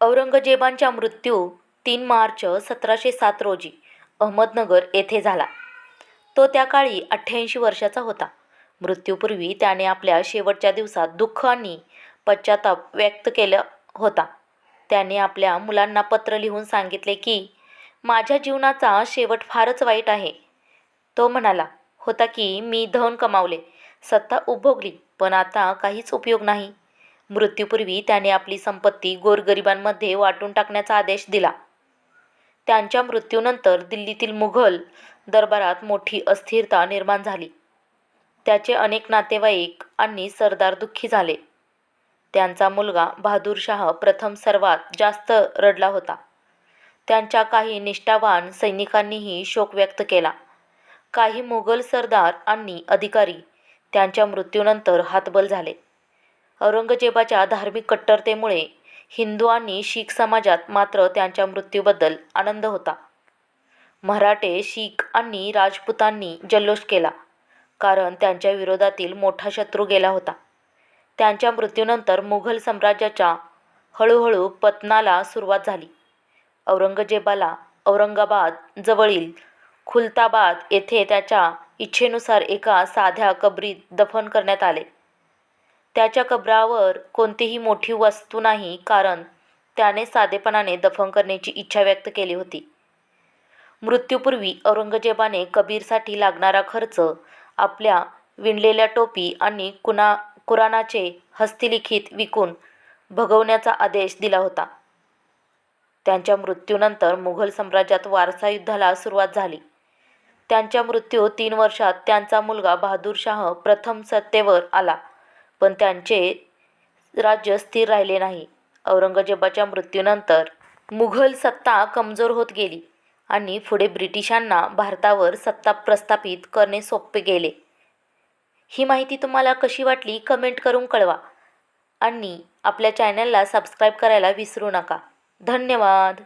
औरंगजेबांचा मृत्यू तीन मार्च सतराशे सात रोजी अहमदनगर येथे झाला. तो त्या काळी अठ्ठ्याऐंशी वर्षाचा होता. मृत्यूपूर्वी त्याने आपल्या शेवटच्या दिवसात दुःख आणि पश्चाताप व्यक्त केला होता. त्याने आपल्या मुलांना पत्र लिहून सांगितले की माझ्या जीवनाचा शेवट फारच वाईट आहे. तो म्हणाला होता की मी धन कमावले सत्ता उपभोगली पण आता काहीच उपयोग नाही. मृत्यूपूर्वी त्याने आपली संपत्ती गोरगरिबांमध्ये वाटून टाकण्याचा आदेश दिला. त्यांच्या मृत्यूनंतर दिल्लीतील मुघल दरबारात मोठी अस्थिरता निर्माण झाली. त्याचे अनेक नातेवाईक आणि सरदार दुःखी झाले. त्यांचा मुलगा बहादूरशाह प्रथम सर्वात जास्त रडला होता. त्यांच्या काही निष्ठावान सैनिकांनीही शोक व्यक्त केला. काही मुघल सरदार आणि अधिकारी त्यांच्या मृत्यूनंतर हातबल झाले. औरंगजेबाच्या धार्मिक कट्टरतेमुळे हिंदू आणि शीख समाजात मात्र त्यांच्या मृत्यूबद्दल आनंद होता. मराठे शीख आणि राजपूतांनी जल्लोष केला कारण त्यांच्या विरोधातील मोठा शत्रू गेला होता. त्यांच्या मृत्यूनंतर मुघल साम्राज्याच्या हळूहळू पतनाला सुरुवात झाली. औरंगजेबाला औरंगाबाद जवळील खुलताबाद येथे त्याच्या इच्छेनुसार एका साध्या कबरीत दफन करण्यात आले. त्याच्या कबरावर कोणतीही मोठी वस्तू नाही कारण त्याने साधेपणाने दफन करण्याची इच्छा व्यक्त केली होती. मृत्यूपूर्वी औरंगजेबाने कबीरसाठी लागणारा खर्च आपल्या विणलेल्या टोपी आणि कुणा कुराणाचे हस्तलिखित विकून भगवण्याचा आदेश दिला होता. त्यांच्या मृत्यूनंतर मुघल साम्राज्यात वारसा युद्धाला सुरुवात झाली. त्यांच्या मृत्यू तीन वर्षात त्यांचा मुलगा बहादूर शाह प्रथम सत्तेवर आला. पण त्यांचे राज्य स्थिर राहिले नाही. औरंगजेबाच्या मृत्यूनंतर मुघल सत्ता कमजोर होत गेली आणि पुढे ब्रिटिशांना भारतावर सत्ता प्रस्थापित करणे सोपे गेले. ही माहिती तुम्हाला कशी वाटली कमेंट करून कळवा आणि आपल्या चॅनलला सबस्क्राईब करायला विसरू नका. धन्यवाद.